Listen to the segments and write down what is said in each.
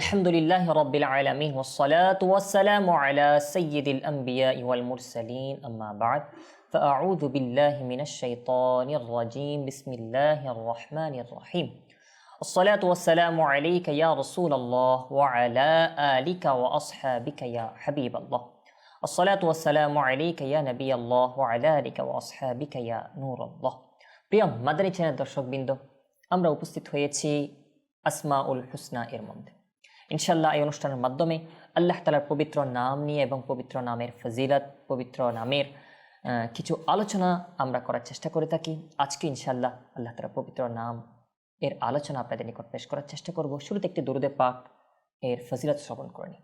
الحمد لله رب العالمين والصلاة والسلام على سيد الأنبياء والمرسلين أما بعد فأعوذ بالله من الشيطان الرجيم بسم الله الرحمن الرحيم الصلاة والسلام عليك يا رسول الله وعلى آلك وأصحابك يا حبيب الله الصلاة والسلام عليك يا نبي الله وعلى آلك وأصحابك يا نور الله প্রিয় মাদানী চ্যানেল দর্শকবৃন্দ আমরা উপস্থিত হয়েছি আসমা উল হুসনা এর মধ্যে ইনশাল্লাহ এই অনুষ্ঠানের মাধ্যমে আল্লাহ তালার পবিত্র নাম নিয়ে এবং পবিত্র নামের ফজিলত, পবিত্র নামের কিছু আলোচনা আমরা করার চেষ্টা করে থাকি। আজকে ইনশাল্লাহ আল্লাহ তালার পবিত্র নাম এর আলোচনা আপনাদের নিকট পেশ করার চেষ্টা করব। শুরুতে একটি দরুদে পাক এর ফজিলত শ্রবণ করে নিই।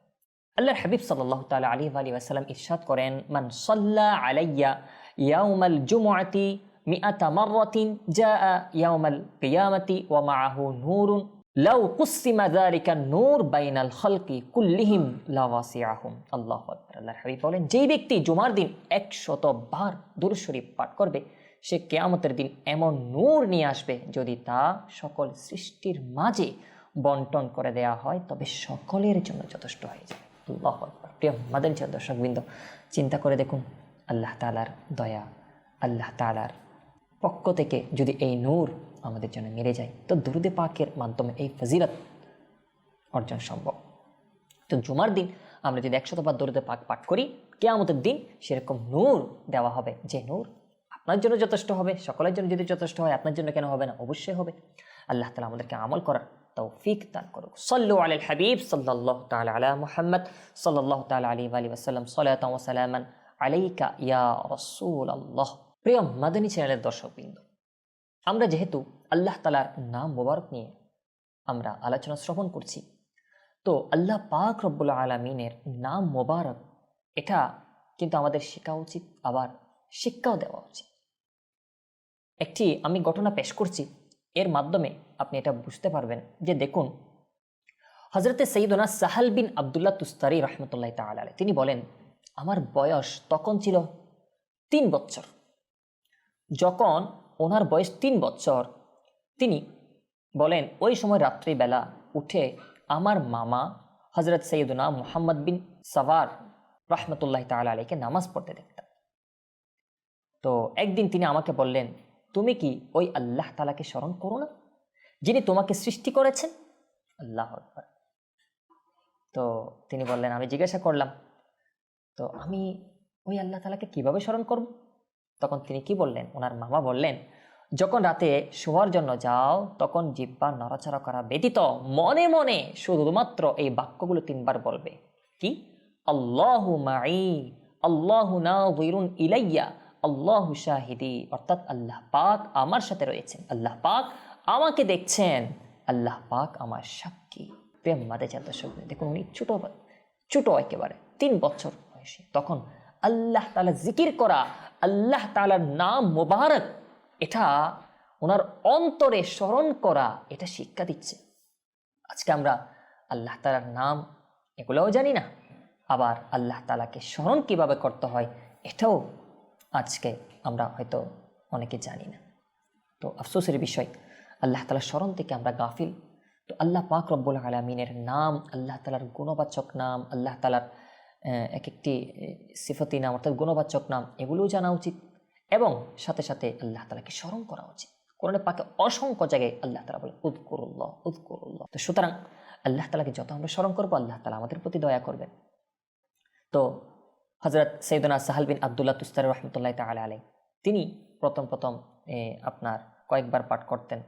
আল্লাহর হাবিব সাল্লাহ তালা আলী আলী ওয়াসাল্লাম ইরশাদ করেন, মান সাল্লা আলাইয়া ইয়াউমাল জুমআতি মিআতা মাররাতিন, জাআ ইয়াউমাল কিয়ামাতি ওয়া মাআহু নূরুন লাউ কুসিমা নূর বাইনাল খালকি কুল্লিহিম লাওয়াসিআহুম। আল্লাহু আল্লাহর হাবিব বলেন, যেই ব্যক্তি জুমার দিন 100 বার দুরূদ শরীফ পাঠ করবে, সে কেয়ামতের দিন এমন নূর নিয়ে আসবে যদি তা সকল সৃষ্টির মাঝে বন্টন করে দেয়া হয়, তবে সকলের জন্য যথেষ্ট হয়ে যাবে। আল্লাহ আকবার। প্রিয় মাদানী দর্শকবৃন্দ, চিন্তা করে দেখুন, আল্লাহ তালার দয়া, আল্লাহ তালার পক্ষ থেকে যদি এই নূর আমাদের জন্য মেরে যায়। তো দরুদে পাকের মাধ্যমে এই ফজিলত অর্জন সম্ভব। তো জুমার দিন আমরা যদি একশত বার দরুদে পাক পাঠ করি, কেয়ামতের দিন সেরকম নূর দেওয়া হবে যে নূর আপনার জন্য যথেষ্ট হবে, সকলের জন্য যদি যথেষ্ট হয়, আপনার জন্য কেন হবে না? অবশ্যই হবে। আল্লাহ তালা আমাদেরকে আমল করার তৌফিক দান করুক। সল্লু আল হাবিব সাল্লাহ তাল আলা মুহাম্মদ সাল্লাহ তাল আলী আলী ওসাল্লাম সালামান আলাইকা ইয়া রসুল আল্লাহ প্রিয় মাদানী চ্যানেলের দর্শকবৃন্দ আমরা যেহেতু আল্লাহ তালার নাম মোবারক নিয়ে আমরা আলোচনা শ্রবণ করছি, তো আল্লাহ পাক রব্বুল আলমিনের নাম মোবারক, এটা কিন্তু আমাদের শেখা উচিত, আবার শিক্ষাও দেওয়া উচিত। একটি আমি ঘটনা পেশ করছি, এর মাধ্যমে আপনি এটা বুঝতে পারবেন যে দেখুন হজরতে সঈদনা সাহাল বিন আবদুল্লাহ তুস্তারি রহমতুল্লাহ তাল তিনি বলেন, আমার বয়স তখন ছিল তিন বছর। যখন ওনার বয়স তিন বছর। তিনি বলেন, ওই সময় রাত্রিবেলা উঠে আমার মামা হজরত সৈয়দুনা মুহাম্মদ বিন সাভার রহমতুল্লাহ তাল আলীকে নামাজ পড়তে দেখতাম তো একদিন তিনি আমাকে বললেন, তুমি কি ওই আল্লাহ তালাকে স্মরণ করো না? যিনি তোমাকে সৃষ্টি করেছেন? আল্লাহ তো তিনি বললেন, আমি জিজ্ঞাসা করলাম, তো আমি ওই আল্লাহ তালাকে কীভাবে স্মরণ করব? তখন তিনি কি বললেন? ওনার মামা বললেন, যখন রাতে শোয়ার জন্য যাও, তখন জিব্বা নড়াচড়া করা ব্যতীত মনে মনে শুধুমাত্র এই বাক্যগুলো তিনবার বলবে। কি? আল্লাহু মাই আল্লাহু নাযিরুন ইলাইয়া, আল্লাহু শাহিদি। অর্থাৎ আল্লাহ পাক আমার সাথে রয়েছেন। আল্লাহ পাক আমাকে দেখছেন। আল্লাহ পাক আমার সাক্ষী। প্রেম মাদে চাল দর্শক দেখুন, উনি ছোট ছোট একেবারে, তিন বছর বয়সী। তখন আল্লাহ তালা জিকির করা, আল্লাহ তালার নাম মোবারক, এটা ওনার অন্তরে স্মরণ করা, এটা শিক্ষা দিচ্ছে। আজকে আমরা আল্লাহ তালার নাম এগুলোও জানি না, আবার আল্লাহ তালাকে স্মরণ কীভাবে করতে হয়, এটাও আজকে আমরা হয়তো অনেকে জানি না। তো আফসোসের বিষয়, আল্লাহ তালার স্মরণ থেকে আমরা গাফিল। তো আল্লাহ পাক রব্বুল আলমিনের নাম, আল্লাহ তালার গুণবাচক নাম, আল্লাহ তালার এক একটি সিফতি নাম অর্থাৎ গুণবাচক নাম, এগুলোও জানা উচিত। এবং সাথে সাথে আল্লাহ তালাকে স্মরণ করা উচিত। কোরআনে পাকে অসংখ্য জায়গায় আল্লাহ তালা বলে উৎকুরুল্লাহ উৎকুরুল্লাহ তো সুতরাং আল্লাহ তালাকে যত আমরা স্মরণ করব, আল্লাহ তালা আমাদের প্রতি দয়া করবেন। তো হজরত সৈদনা সাহাল বিন আবদুল্লাহ তুস্তার রহমতুল্লাহ তালা আলাই তিনি প্রথম প্রথম আপনার কয়েকবার পাঠ করতেন।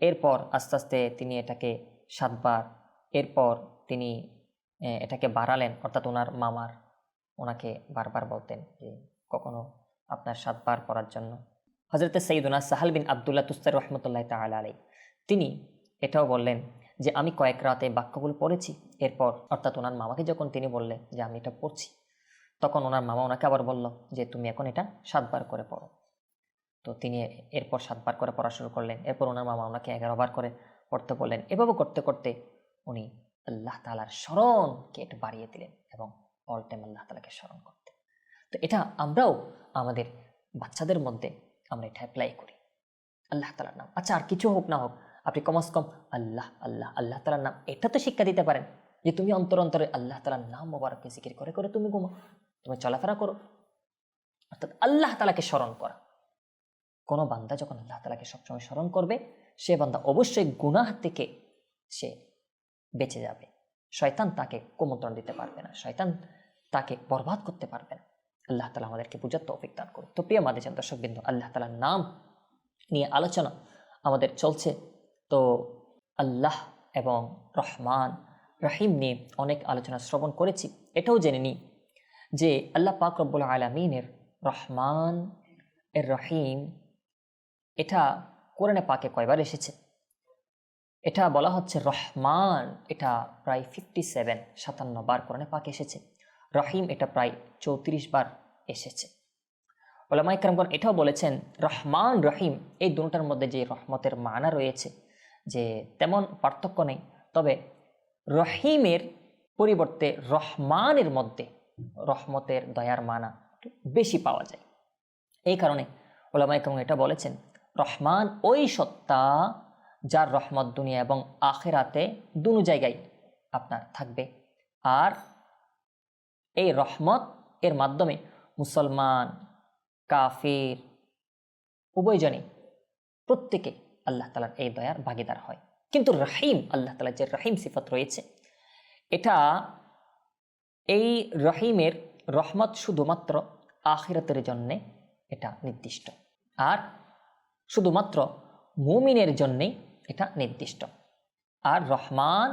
এরপর আস্তে আস্তে তিনি এটাকে সাতবার, এরপর তিনি এটাকে বাড়ালেন, অর্থাৎ ওনার মামার ওনাকে বারবার বলতেন যে, কখনো আপনার সাতবার পড়ার জন্য। হজরতে সঈদুনা সাহাল বিন আবদুল্লা তুস্তার রহমতুল্লাহ তাল আলাই তিনি এটাও বললেন যে, আমি কয়েক রাতে বাক্যগুলো পড়েছি, এরপর অর্থাৎ ওনার মামাকে যখন তিনি বললেন যে, আমি এটা পড়ছি, তখন ওনার মামা ওনাকে আবার বলল যে, তুমি এখন এটা সাতবার করে পড়ো। তো তিনি এরপর সাতবার করে পড়া শুরু করলেন। এরপর ওনার মামা ওনাকে এগারো বার করে পড়তে বললেন। এভাবে করতে করতে উনি আল্লাহ তালার স্মরণকে একটু বাড়িয়ে দিলেন এবং অল টাইম আল্লাহ তালাকে স্মরণ করতে তো এটা আমরাও আমাদের বাচ্চাদের মধ্যে আমরা এটা অ্যাপ্লাই করি। আল্লাহ তালার নাম। আচ্ছা আর কিছু হোক না হোক, আপনি কমাস কম আল্লাহ আল্লাহ আল্লাহ তালার নাম, এটা তো শিক্ষা দিতে পারেন যে তুমি অন্তর অন্তরে আল্লাহ তালার নাম মোবারককে জিকির করে করে তুমি ঘুমো, তুমি চলাফেরা করো। অর্থাৎ আল্লাহ তালাকে স্মরণ করা। কোনো বান্দা যখন আল্লাহ তালাকে সবসময় স্মরণ করবে, সে বান্দা অবশ্যই গুনাহ থেকে সে বেঁচে যাবে। শয়তান তাকে কুমন্ত্রণ দিতে পারবে না। শয়তান তাকে বরবাদ করতে পারবে না। আল্লাহ তালা আমাদেরকে বুঝার তৌফিক দান করুন। তো প্রিয় মাদের দর্শক বিন্দু, আল্লাহ তালার নাম নিয়ে আলোচনা আমাদের চলছে। তো আল্লাহ এবং রহমান রাহিম নিয়ে অনেক আলোচনা শ্রবণ করেছি। এটাও জেনে নিই যে আল্লাহ পাক রব্বুল আলমিনের রহমান এর রহিম, এটা কোরআনে পাকে কয়বার এসেছে? এটা বলা হচ্ছে রহমান, এটা প্রায় ফিফটি সেভেন সাতান্ন বার কোরআনে পাক এসেছে। রহিম এটা প্রায় চৌত্রিশ বার এসেছে। ওলামা ইকরামগণ এটাও বলেছেন, রহমান, রহিম এই দুটার মধ্যে যে রহমতের মানা রয়েছে, যে তেমন পার্থক্য নেই। তবে রহিমের পরিবর্তে রহমানের মধ্যে রহমতের দয়ার মানা বেশি পাওয়া যায়। এই কারণে ওলামা ইকরাম এটা বলেছেন, রহমান ওই সত্তা যার রহমত দুনিয়া এবং আখেরাতে দুনো জায়গায় আপনার থাকবে। আর এই রহমত এর মাধ্যমে মুসলমান, কাফির উভয়জনে প্রত্যেকে আল্লাহ তালার এই দয়ার ভাগিদার হয়। কিন্তু রাহিম, আল্লাহ তালার যে রাহিম সিফত রয়েছে, এটা এই রহিমের রহমত শুধুমাত্র আখিরাতের জন্যে এটা নির্দিষ্ট। আর শুধুমাত্র মুমিনের জন্যেই এটা নির্দিষ্ট। আর রহমান,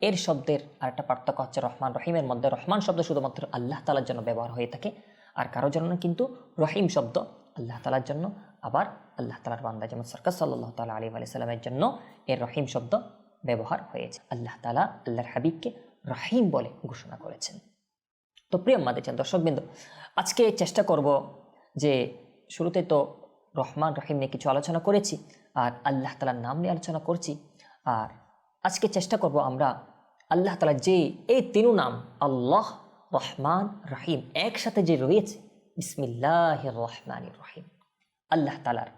এর শব্দের আর একটা পার্থক্য হচ্ছে রহমান রহিমের মধ্যে। রহমান শব্দ শুধুমাত্র আল্লাহ তালার জন্য ব্যবহার হয়ে থাকে। আর কারোর জন্য কিন্তু রহিম শব্দ আল্লাহ তালার জন্য, আবার আল্লাহ তালার বান্দা। যেমন সরকার সাল্লাহ তালা আলী আলি সাল্লামের জন্য এর রহিম শব্দ ব্যবহার হয়েছে। আল্লাহ তালা আল্লাহর হাবিবকে রহিম বলে ঘোষণা করেছেন। তো প্রিয় মাদেছেন দর্শকবৃন্দ, আজকে চেষ্টা করব যে শুরুতে তো রহমান রহিম নিয়ে কিছু আলোচনা করেছি আর আল্লাহ তালার নাম নিয়ে আলোচনা করছি। আর আজকে চেষ্টা করব আমরা আল্লাহ তালা যে এই তিনু নাম, আল্লাহ রহমান রহিম, একসাথে যে রয়েছে বিসমিল্লাহ রহমান রহিম। আল্লাহ তালার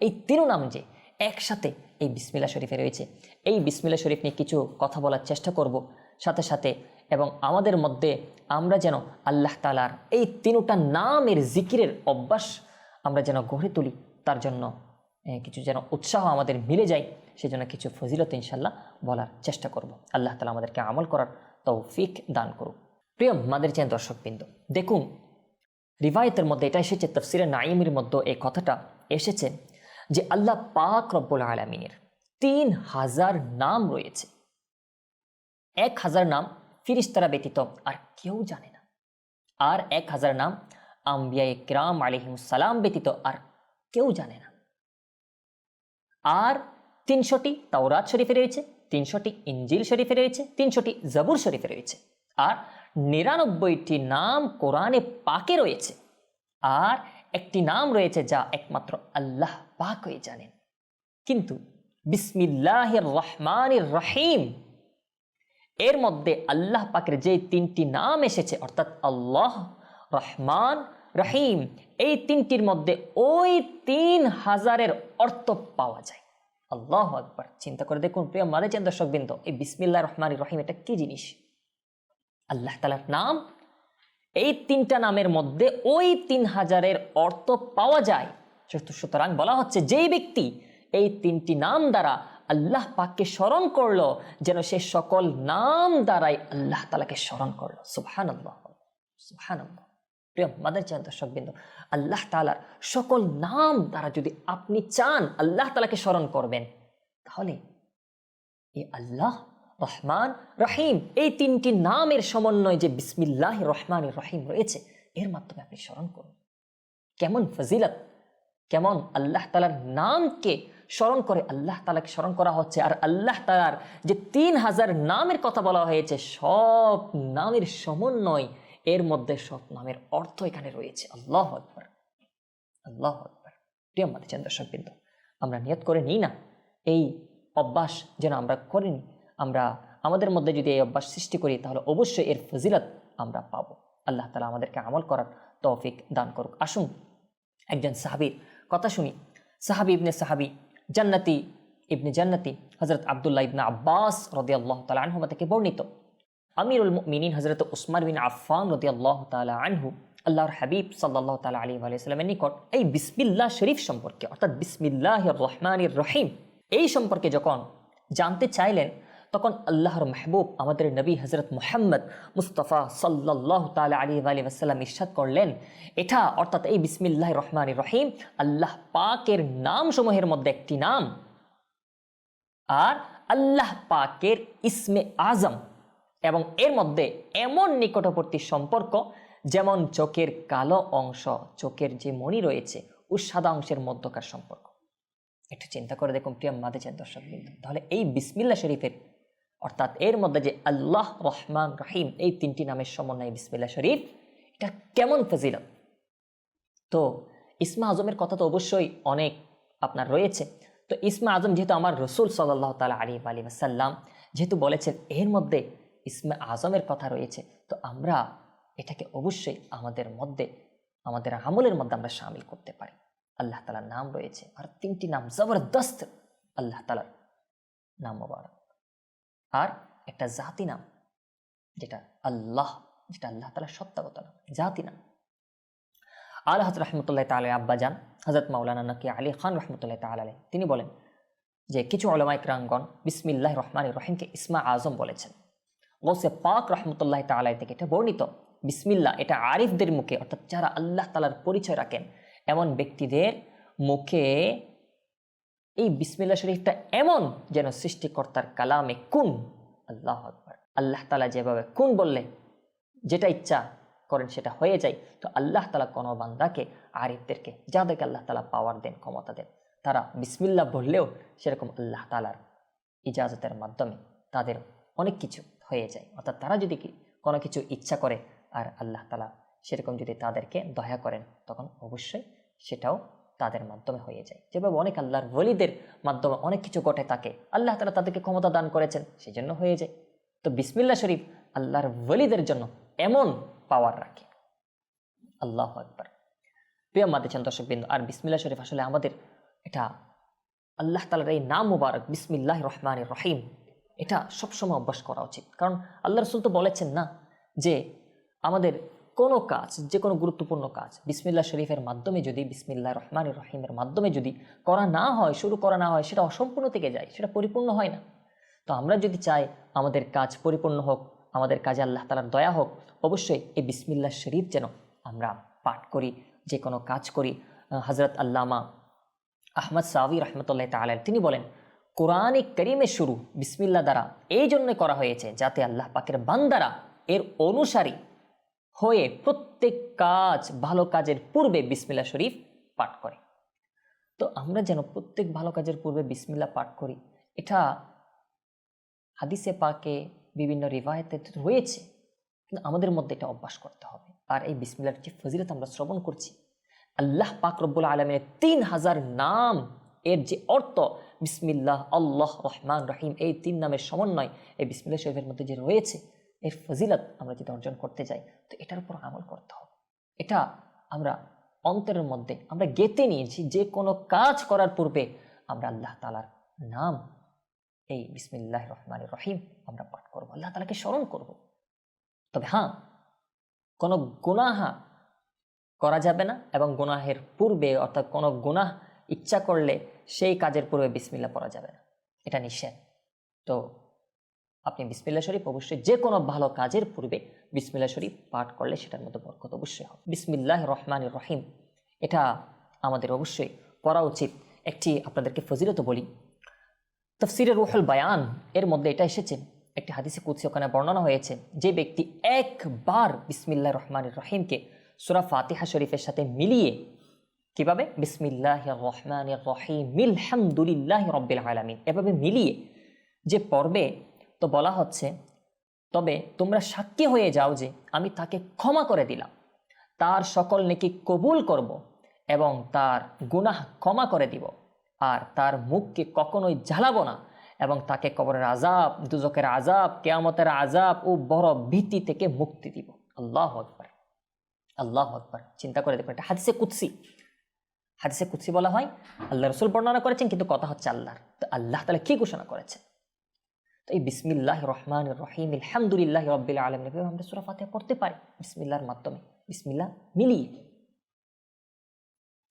এই তিনু নাম যে একসাথে এই বিসমিল্লা শরীফে রয়েছে, এই বিসমিল্লা শরীফ নিয়ে কিছু কথা বলার চেষ্টা করব। সাথে সাথে এবং আমাদের মধ্যে আমরা যেন আল্লাহ তালার এই তিনটা নামের জিকিরের অভ্যাস আমরা যেন গড়ে তুলি, তার জন্য কিছু যেন উৎসাহ আমাদের মিলে যায়, সেজন্য কিছু ফজিলত ইনশাল্লাহ বলার চেষ্টা করব। আল্লাহ তালা আমাদেরকে আমল করার তৌফিক দান করুক। প্রিয় মাদের চেন দর্শকবৃন্দ, দেখুন, রিভায়তের মধ্যে এটা এসেছে, তফসিরে নাইমের মধ্যে এই কথাটা এসেছে যে আল্লাহ পাক রব্বুল আলমিনের তিন হাজার নাম রয়েছে। এক হাজার নাম ফিরিস্তারা ব্যতীত আর কেউ জানে না। আর এক হাজার নাম আম্বিয়া ইকরাম আলিহিম সালাম ব্যতীত আর কেউ জানে না। আর তিনশোটি তাওরাত শরীফে রয়েছে, তিনশোটি ইঞ্জিল শরীফে রয়েছে, তিনশোটি জাবুর শরীফে রয়েছে। আর নিরানব্বইটি নাম কোরআনে পাকে রয়েছে। আর একটি নাম রয়েছে যা একমাত্র আল্লাহ পাকই জানেন। কিন্তু বিসমিল্লাহির রহমানির রহিম, এর মধ্যে আল্লাহ পাকের যে তিনটি নাম এসেছে, অর্থাৎ আল্লাহ, রহমান রহিম, এই তিনটির মধ্যে ওই তিন হাজারের অর্থ পাওয়া যায়। আল্লাহ একবার চিন্তা করে দেখুন, প্রিয় মাদে চেন দর্শকবৃন্দ, এই বিসমিল্লাহ রহমান রহিম, এটা কি জিনিস? আল্লাহ তালার নাম, এই তিনটা নামের মধ্যে ওই তিন হাজারের অর্থ পাওয়া যায়। সুত- সুতরাং বলা হচ্ছে, যেই ব্যক্তি এই তিনটি নাম দ্বারা আল্লাহ পাককে স্মরণ করল, যেন সে সকল নাম দ্বারাই আল্লাহ তালাকে স্মরণ করল। সুবহান আল্লাহ সুবহান আল্লাহ প্রিয় মাদের চান দর্শকবৃন্দ, আল্লাহ তালার সকল নাম দ্বারা যদি আপনি চান, আল্লাহ তালাকে স্মরণ করবেন, তাহলে এই আল্লাহ রহমান রহিম, এই তিনটি নামের সমন্বয় যে বিসমিল্লাহ রহমান রহিম রয়েছে, এর মাধ্যমে আপনি স্মরণ করুন। কেমন ফজিলত, কেমন আল্লাহ তালার নামকে স্মরণ করে আল্লাহ তালাকে স্মরণ করা হচ্ছে, আর আল্লাহ তালার যে তিন হাজার নামের কথা বলা হয়েছে, সব নামের সমন্বয় এর মধ্যে সৎ নামের অর্থ এখানে রয়েছে। আল্লাহ আকবর। আল্লাহ আকবর। প্রিয় মাদের চন্দ্রশবৃন্দ আমরা নিয়ত করে নিই না এই অভ্যাস যেন আমরা করিনি আমরা আমাদের মধ্যে যদি এই অভ্যাস সৃষ্টি করি, তাহলে অবশ্যই এর ফজিলত আমরা পাবো। আল্লাহ তালা আমাদেরকে আমল করার তৌফিক দান করুক। আসুন, একজন সাহাবির কথা শুনি। সাহাবি ইবনে সাহাবি, জান্নাতি, ইবনে জান্নাতি হজরত আবদুল্লাহ ইবনা আব্বাস রদি আল্লাহ তালা আনহুমা থেকে বর্ণিত। আমিরুল মিনিন হজরত উসমান বিন আফফান রদি আল্লাহ তালা আনহু, আল্লাহর হাবিব সাল্লাহ তালা আলী আলাইসালামের নিকট এই বিসমিল্লাহ শরীফ সম্পর্কে, অর্থাৎ বিসমিল্লাহ রহমানির রহিম, এই সম্পর্কে যখন জানতে চাইলেন, তখন আল্লাহর মাহবুব আমাদের নবী হজরত মোহাম্মদ মুস্তফা সাল্লাহ তালা আলী আলী আসাল্লাম করলেন। এটা অর্থাৎ এই বিসমিল্লাহ রহমান রহিম, আল্লাহ পাকের নাম সমূহের মধ্যে একটি নাম, আর আল্লাহ পাকের ইসমে আজম। এবং এর মধ্যে এমন নিকটবর্তী সম্পর্ক, যেমন চোখের কালো অংশ, চোখের যে মণি রয়েছে, ও সাদা অংশের মধ্যকার সম্পর্ক। একটু চিন্তা করে দেখুন, প্রিয় মাদেছেন দর্শক বিন্দু। তাহলে এই বিসমিল্লা শরীফের, অর্থাৎ এর মধ্যে যে আল্লাহ রহমান রাহিম, এই তিনটি নামের সমন্বয় বিসমিল্লা শরীফ, এটা কেমন ফজিলত? তো ইসমা আজমের কথা তো অবশ্যই অনেক আপনার রয়েছে। তো ইসমা আজম যেহেতু আমার রসুল সাল্লাহ তালা আলী আলী সাল্লাম যেহেতু বলেছেন এর মধ্যে ইসমা আজমের কথা রয়েছে, তো আমরা এটাকে অবশ্যই আমাদের মধ্যে, আমাদের আমলের মধ্যে আমরা সামিল করতে পারি। আল্লাহ তালার নাম রয়েছে, আর তিনটি নাম জবরদস্ত আল্লাহ তালার নাম আর একটা জাতি নাম, যেটা আল্লাহ যেটা আল্লাহ তালার সত্যাগত নাম, জাতি নাম। আল হজরত রহমতুল্লাহ তাল আব্বাজান হজরত মাওলানা নকি আলী খান রহমতুল্লাহ তালাই তিনি বলেন যে কিছু অলমাই ক্রাঙ্গন বিসমিল্লাহ রহমান রহিমকে ইসমা আজম বলেছেন। গৌসে পাক রহমতুল্লাহ তালাই থেকে এটা বর্ণিত। বিসমিল্লা এটা আরিফদের মুখে, অর্থাৎ যারা আল্লাহ তালার পরিচয় রাখেন, এমন ব্যক্তিদের মুখে এই বিসমিল্লা শরীফটা এমন যেন সৃষ্টিকর্তার কালামে কুন, আল্লাহ আকবর। আল্লাহ তালা যেভাবে কুন বললে, যেটা ইচ্ছা করেন সেটা হয়ে যায়। তো আল্লাহ তালা কোনো বান্দাকে, আরিফদেরকে, যাদেরকে আল্লাহ তালা পাওয়ার দেন, ক্ষমতা দেন, তারা বিসমিল্লা বললেও সেরকম আল্লাহ তালার ইজাজতের মাধ্যমে তাদের অনেক কিছু হয়ে যায়। অর্থাৎ তারা যদি কোনো কিছু ইচ্ছা করে আর আল্লাহ তালা সেরকম যদি তাদেরকে দয়া করেন, তখন অবশ্যই সেটাও তাদের মাধ্যমে হয়ে যায়। যেভাবে অনেক আল্লাহর বলিদের মাধ্যমে অনেক কিছু ঘটে থাকে, আল্লাহ তালা তাদেরকে ক্ষমতা দান করেছেন সেই জন্য হয়ে যায়। তো বিসমিল্লা শরীফ আল্লাহর বলিদের জন্য এমন পাওয়ার রাখে। আল্লাহ আকবর। প্রিয় মাদেছেন দর্শক বিন্দু, আর বিসমিল্লা শরীফ আসলে আমাদের এটা আল্লাহ তালার এই নাম মুবারক বিসমিল্লাহ রহমান রহিম এটা সবসময় অভ্যাস করা উচিত। কারণ আল্লাহ রসুল তো বলেছেন না যে আমাদের কোনো কাজ, যে কোনো গুরুত্বপূর্ণ কাজ বিসমিল্লা শরীফের মাধ্যমে যদি বিসমিল্লা রহমান রহিমের মাধ্যমে যদি করা না হয়, শুরু করা না হয়, সেটা অসম্পূর্ণ থেকে যায়, সেটা পরিপূর্ণ হয় না। তো আমরা যদি চাই আমাদের কাজ পরিপূর্ণ হোক, আমাদের কাজে আল্লাহ তালার দয়া হোক, অবশ্যই এই বিসমিল্লা শরীফ যেন আমরা পাঠ করি, যে কোনো কাজ করি। হজরত আল্লামা আহমদ সাউি রহমতুল্লাহ তালের তিনি বলেন কোরআনে করিমে শুরু বিসমিল্লা দ্বারা। এই জন্য করা হয়েছে যাতে আল্লাহ পাকের বান্দারা এর অনুসারী হয়ে প্রত্যেক কাজ, ভালো কাজের পূর্বে বিসমিল্লা শরীফ পাঠ করে। তো আমরা যেন প্রত্যেক ভালো কাজের পূর্বে বিসমিল্লা পাঠ করি, এটা হাদিসে পাকে বিভিন্ন রিবায়তে রয়েছে, কিন্তু আমাদের মধ্যে এটা অভ্যাস করতে হবে। আর এই বিসমিল্লার যে ফজিলত আমরা শ্রবণ করছি, আল্লাহ পাক রব্বুল আলমের তিন হাজার নাম এর যে অর্থ বিসমিল্লাহ, আল্লাহ রহমান রহিম, এই তিন নামের সমন্বয় এই বিসমিল্লা শরীফের মধ্যে যে রয়েছে, এর ফজিলত আমরা যদি অর্জন করতে যাই তো এটার উপর আমল করতে হবে। এটা আমরা অন্তরের মধ্যে আমরা গেতে নিয়েছি, যে কোনো কাজ করার পূর্বে আমরা আল্লাহ তালার নাম এই বিসমিল্লাহ রহমান রহিম আমরা পাঠ করব, আল্লাহ তালাকে স্মরণ করব। তবে হ্যাঁ কোনো গুনাহা করা যাবে না এবং গুনাহের পূর্বে অর্থাৎ কোনো গুনাহ ইচ্ছা করলে সেই কাজের পূর্বে বিসমিল্লা পড়া যাবে না। এটা নিষেধ। তো আপনি বিসমিল্লা শরীফ অবশ্যই যে কোনো ভালো কাজের পূর্বে বিসমিল্লা শরীফ পাঠ করলে সেটার মধ্যে বরকত অবশ্যই হবে। বিসমিল্লাহ রহমান রহিম। এটা আমাদের অবশ্যই পড়া উচিত। একটি আপনাদেরকে ফজিলত বলি। তফসিরের রুহুল বায়ান এর মধ্যে এটা এসেছে। একটি হাদিসে কুৎসি ওখানে বর্ণনা হয়েছে, যে ব্যক্তি একবার বিসমিল্লাহ রহমান রহিমকে সুরা ফাতিহা শরীফের সাথে মিলিয়ে কীভাবে? বিসমিল্লাহ রহমান রহিম। মিলহামদুলিল্লাহ রব্বিল আলমিন। এভাবে মিলিয়ে যে পর্বে তো বলা হচ্ছে, তবে তোমরা সাক্ষী হয়ে যাও যে আমি তাকে ক্ষমা করে দিলাম। তার সকল নেকি কবুল করব এবং তার গুনাহ ক্ষমা করে দিব। আর তার মুখকে কখনোই জ্বালাবো না এবং তাকে কবরের আজাব দুজকের আজাব কেয়ামতের আজাব ও বড় ভীতি থেকে মুক্তি দিব। আল্লাহ আকবর। আল্লাহ আকবর। চিন্তা করে দেখবেন এটা হাদিসে কুৎসি হাদিসে কুৎসি বলা হয়, আল্লাহ রসুল বর্ণনা করেছেন, কিন্তু কথা হচ্ছে আল্লাহর। তো আল্লাহ তালা কি ঘোষণা করেছেন? তো এই বিসমিল্লাহ রহমান রহিম, আলহামদুলিল্লাহ রব্বিল আলম আমরা সুরা ফাতিহা পড়তে পারি বিসমিল্লাহর মাধ্যমে। বিসমিল্লাহ মিলিয়ে।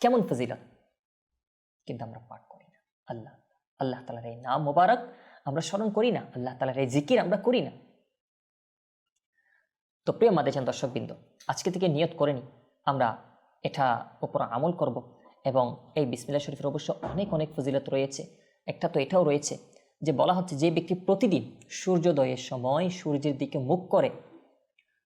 কেমন ফজিলত? কিন্তু আমরা পাঠ করি না। আল্লাহ আল্লাহ তালার এই নাম মোবারক আমরা স্মরণ করি না, আল্লাহ তালার এই জিকির আমরা করি না। তো প্রিয় মাদেছেন দর্শকবৃন্দ, আজকে থেকে নিয়ত করে নি আমরা এটা উপর আমল করব। এবং এই বিসমিল্লা শরীফের অবশ্য অনেক অনেক ফজিলত রয়েছে। একটা তো এটাও রয়েছে যে বলা হচ্ছে যে ব্যক্তি প্রতিদিন সূর্যোদয়ের সময় সূর্যের দিকে মুখ করে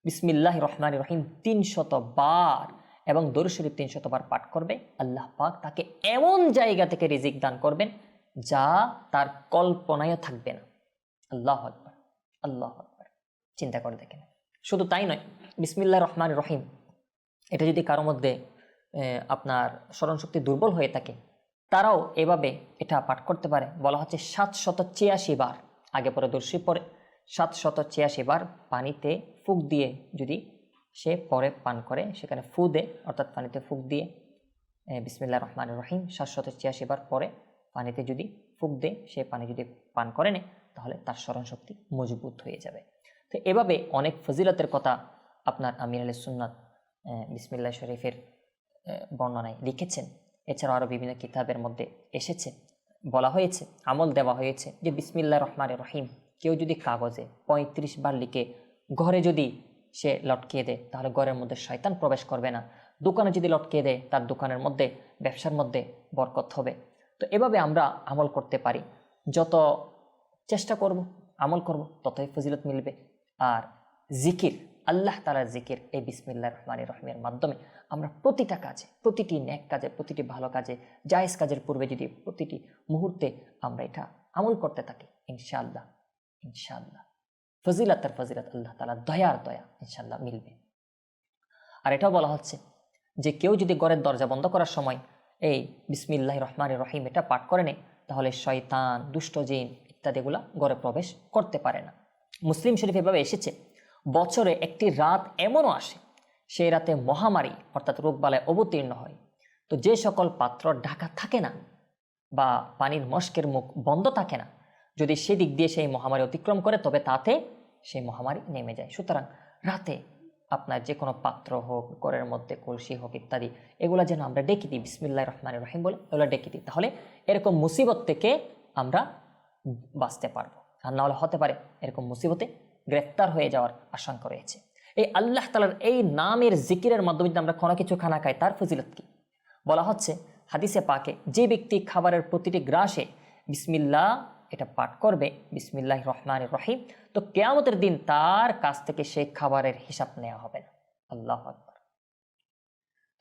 বিসমিল্লাহ রহমান রহিম তিনশত বার এবং দরুদ শরীফ তিনশত বার পাঠ করবে, আল্লাহ পাক তাকে এমন জায়গা থেকে রিজিক দান করবেন যা তার কল্পনায়ও থাকবে না। আল্লাহ আকবর আল্লাহ আকবর। চিন্তা করে দেখেন। শুধু তাই নয়, বিসমিল্লাহ রহমান রহিম, এটা যদি কারও মধ্যে আপনার স্মরণশক্তি দুর্বল হয়ে থাকে। তারাও এভাবে এটা পাঠ করতে পারে। বলা হচ্ছে সাত সাতশত ছিয়াশি বার। আগে পরে দর্শী পরে সাতশত ছিয়াশি বার পানিতে ফুক দিয়ে যদি সে পরে পান করে, সেখানে ফু দে, অর্থাৎ পানিতে ফুক দিয়ে বিসমিল্লা রহমান রহিম, সাতশত ছিয়াশি বার পরে পানিতে যদি ফুক দে, সে পানি যদি পান করে নেয় তাহলে তার স্মরণশক্তি মজবুত হয়ে যাবে। তো এভাবে অনেক ফজিলতের কথা আপনার আমির আলী সুন্নাত বিসমিল্লা শরীফের বর্ণনায় লিখেছেন। এছাড়াও আরও বিভিন্ন কিতাবের মধ্যে এসেছে। বলা হয়েছে, আমল দেওয়া হয়েছে যে বিসমিল্লা রহমান রহিম, কেউ যদি কাগজে পঁয়ত্রিশ বার লিখে ঘরে যদি সে লটকিয়ে দেয়, তাহলে ঘরের মধ্যে শয়তান প্রবেশ করবে না। দোকানে যদি লটকিয়ে দেয়, তার দোকানের মধ্যে, ব্যবসার মধ্যে বরকত হবে। তো এভাবে আমরা আমল করতে পারি। যত চেষ্টা করব, আমল করব, ততই ফজিলত মিলবে। আর জিকির আল্লাহ তালার জিকির, এই বিসমিল্লা রহমান রহমের মাধ্যমে আমরা প্রতিটা কাজে, প্রতিটি ন্যাক কাজে, প্রতিটি ভালো কাজে, জায়েজ কাজের পূর্বে যদি প্রতিটি মুহূর্তে আমরা এটা আমল করতে থাকি, ইনশাআল্লাহ ইনশাআল্লাহ। ফজিলাত তার ফজিলাত আল্লাহ তালা দয়ার দয়া ইনশাআল্লাহ মিলবে। আর এটাও বলা হচ্ছে যে কেউ যদি ঘরের দরজা বন্ধ করার সময় এই বিসমিল্লাহ রহমান রহিম এটা পাঠ করে নেয়, তাহলে শয়তান, দুষ্ট জিন ইত্যাদিগুলা ঘরে প্রবেশ করতে পারে না। মুসলিম শরীফ এভাবে এসেছে বছরে একটি রাত এমনও আসে, সেই রাতে মহামারী অর্থাৎ রোগবালায় অবতীর্ণ হয়। তো যে সকল পাত্র ঢাকা থাকে না বা পানির মস্কের মুখ বন্ধ থাকে না, যদি সেদিক দিয়ে সেই মহামারী অতিক্রম করে, তবে তাতে সেই মহামারী নেমে যায়। সুতরাং রাতে আপনার যে কোনো পাত্র হোক, ঘরের মধ্যে কলসি হোক ইত্যাদি, এগুলো যেন আমরা ডেকে দিই। বিসমিল্লাহ রহমান রহিম বলে এগুলো ডেকে দিই। তাহলে এরকম মুসিবত থেকে আমরা বাঁচতে পারব। আর না হলে হতে পারে এরকম মুসিবতে গ্রেফতার হয়ে যাওয়ার আশঙ্কা রয়েছে। এই আল্লাহ তালার এই নামের জিকিরের মাধ্যমে যদি আমরা কোনো কিছু খানা খাই, তার ফজিলত কি? বলা হচ্ছে, হাদিসে পাকে, যে ব্যক্তি খাবারের প্রতিটি গ্রাসে বিসমিল্লাহ, এটা পাঠ করবে, বিসমিল্লাহ রহমান রহিম, তো কেয়ামতের দিন তার কাছ থেকে সেই খাবারের হিসাব নেওয়া হবে না। আল্লাহ আকবর।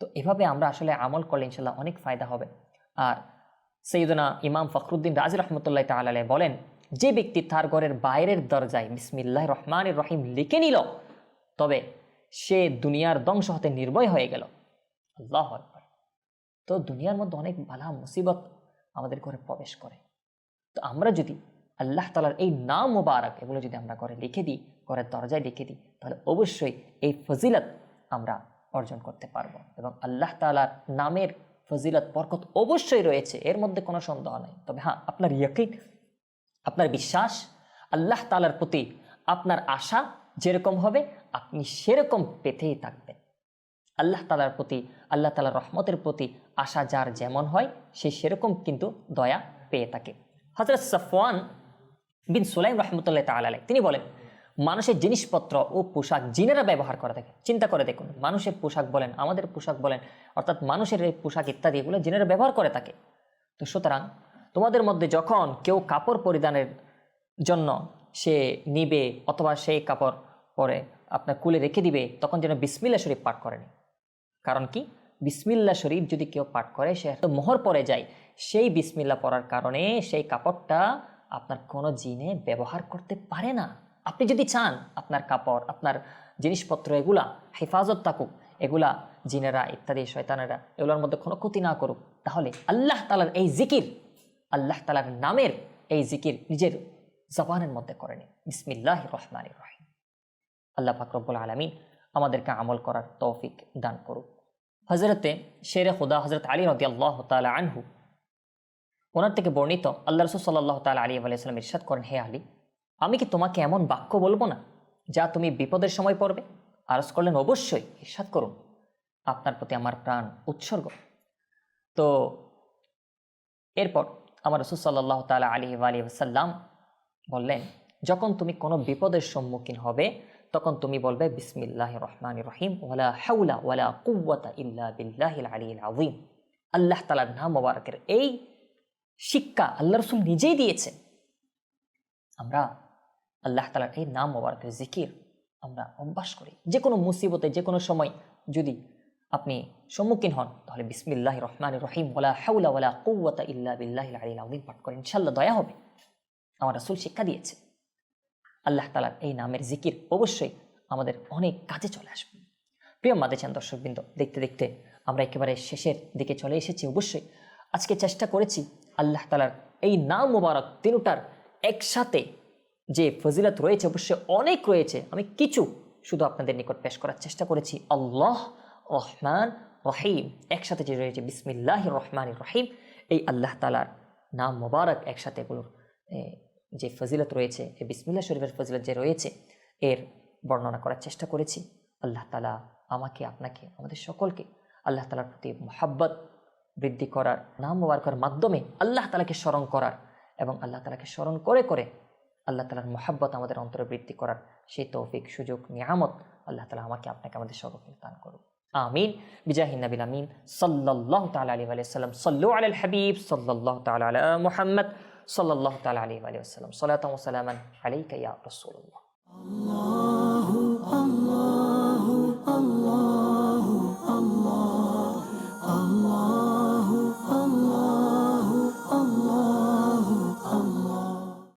তো এভাবে আমরা আসলে আমল করলে ইনশাল্লাহ অনেক ফায়দা হবে। আর সৈয়দনা ইমাম ফখরুদ্দিন রাজ রহমতুল্লাহ তালে বলেন যে ব্যক্তি তার ঘরের বাইরের দরজায় বিসমিল্লাহ রহমান রহিম লিখে নিল, তবে সে দুনিয়ার ধ্বংস হতে নির্ভয় হয়ে গেল। আল্লাহ তো দুনিয়ার মধ্যে অনেক বালা মুসিবত আমাদের ঘরে প্রবেশ করে। তো আমরা যদি আল্লাহ তালার এই নাম মোবারক এগুলো যদি আমরা ঘরে লিখে দিই, ঘরের দরজায় লিখে দিই, তাহলে অবশ্যই এই ফজিলত আমরা অর্জন করতে পারব এবং আল্লাহ তালার নামের ফজিলত, বরকত অবশ্যই রয়েছে, এর মধ্যে কোনো সন্দেহ নেই। তবে হ্যাঁ আপনার ইয়াকিন আপনার বিশ্বাস, আল্লাহ তালার প্রতি আপনার আশা যেরকম হবে, আপনি সেরকম পেতেই থাকবেন। আল্লাহ তালার প্রতি, আল্লাহ তালার রহমতের প্রতি আশা যার যেমন হয়, সে সেরকম কিন্তু দয়া পেয়ে থাকে। হজরত সফওয়ান বিন সুলাইম রহমতুল্লাহ তালাই তিনি বলেন, মানুষের জিনিসপত্র ও পোশাক জিনেরা ব্যবহার করে থাকে। চিন্তা করে দেখুন, মানুষের পোশাক বলেন, আমাদের পোশাক বলেন, অর্থাৎ মানুষের এই পোশাক ইত্যাদি এগুলো জিনেরা ব্যবহার করে থাকে। তো সুতরাং তোমাদের মধ্যে যখন কেউ কাপড় পরিধানের জন্য সে নিবে অথবা সেই কাপড় পরে আপনার কুলে রেখে দিবে, তখন যেন বিসমিল্লা শরীফ পাঠ করেনি। কারণ কি? বিসমিল্লা শরীফ যদি কেউ পাঠ করে, সে এত মোহর পরে যায়, সেই বিসমিল্লা পড়ার কারণে সেই কাপড়টা আপনার কোনো জিনে ব্যবহার করতে পারে না। আপনি যদি চান আপনার কাপড়, আপনার জিনিসপত্র এগুলা হেফাজত থাকুক, এগুলা জিনেরা, ইত্যাদি শয়তানেরা, এগুলোর মধ্যে কোনো ক্ষতি না করুক, তাহলে আল্লাহ তালার এই জিকির আল্লাহ তালার নামের এই জিকির নিজের জবানের মধ্যে করেনি। বিসমিল্লাহ রহমান রহিম। আল্লাহ ফাকরবুল আলমিন আমাদেরকে আমল করার তৌফিক দান করুক। হজরতে শেরে খুদা হজরত আলী রদি আল্লাহ তালা আনহু, ওনার থেকে বর্ণিত আল্লাহ রসুল সাল্লাহ তালা আলী আলাইসালাম ইরশাদ করেন, হে আলী, আমি কি তোমাকে এমন বাক্য বলব না যা তুমি বিপদের সময় পড়বে? আরজ করলেন, অবশ্যই, ইরশাদ করুন। আপনার প্রতি আমার প্রাণ উৎসর্গ। তো এরপর আমার রসুল সাল্লাহ তালা আলী আলী সাল্লাম বললেন, যখন তুমি কোনো বিপদের সম্মুখীন হবে, তখন তুমি বলবে বিসমিল্লাহ রহমান রহিম, ওয়ালা হাউলা ওয়ালা কুওয়াতা ইল্লা বিল্লাহ আলী আজিম আল্লাহ তালার নাম মোবারকের এই শিক্ষা আল্লাহ রসুল নিজেই দিয়েছেন। আমরা আল্লাহ তালার এই নাম মোবারকের জিকির আমরা অভ্যাস করি। যে কোনো মুসিবতে যে কোনো সময় যদি আপনি সম্মুখীন হন, তাহলে বিসমিল্লাহ রহমান রহিম ওলা হাউলা ওয়ালা কৌওয়াতা ইল্লা বিল্লাহ আলী পাঠ করেন। ইনশাল্লাহ দয়া হবে। আমার রাসুল শিক্ষা দিয়েছে। আল্লাহ তালার এই নামের জিকির অবশ্যই আমাদের অনেক কাজে চলে আসবে। প্রিয় মাদেছেন দর্শকবৃন্দ, দেখতে দেখতে আমরা একেবারে শেষের দিকে চলে এসেছি। অবশ্যই আজকে চেষ্টা করেছি আল্লাহ তালার এই নাম মোবারক তিনটার একসাথে যে ফজিলত রয়েছে, অবশ্যই অনেক রয়েছে। আমি কিছু শুধু আপনাদের নিকট পেশ করার চেষ্টা করেছি। আল্লাহ রহমান রহিম। একসাথে যে রয়েছে বিসমিল্লাহ রহমান রহিম। এই আল্লাহ তালার নাম মোবারক একসাথে এগুলোর যে ফজিলত রয়েছে এই বিসমিল্লা শরীফের ফজিলত যে রয়েছে, এর বর্ণনা করার চেষ্টা করেছি। আল্লাহ তালা আমাকে, আপনাকে, আমাদের সকলকে আল্লাহ তালার প্রতি মোহাব্বত বৃদ্ধি করার, নাম মোবারকের মাধ্যমে আল্লাহ তালাকে স্মরণ করার এবং আল্লাহ তালাকে স্মরণ করে করে আল্লাহ তালার মহাব্বত আমাদের অন্তরে বৃদ্ধি করার সেই তৌফিক, সুযোগ, নিয়ামত আল্লাহ তালা আমাকে, আপনাকে আমাদের সকলকে দান করুন আমিন বিজাহিন নবিল আমিন সাল্লাল্লাহ তাআলা আলাইহি ওয়া সাল্লাম সাল্লু আলাল হাবিব সাল্লাল্লাহু তাআলা আলা মুহাম্মদ সাল্লাল্লাহু তাআলা আলাইহি ওয়া সাল্লাম সালাতাম ওয়া সালামান আলাইকা ইয়া রাসূলুল্লাহ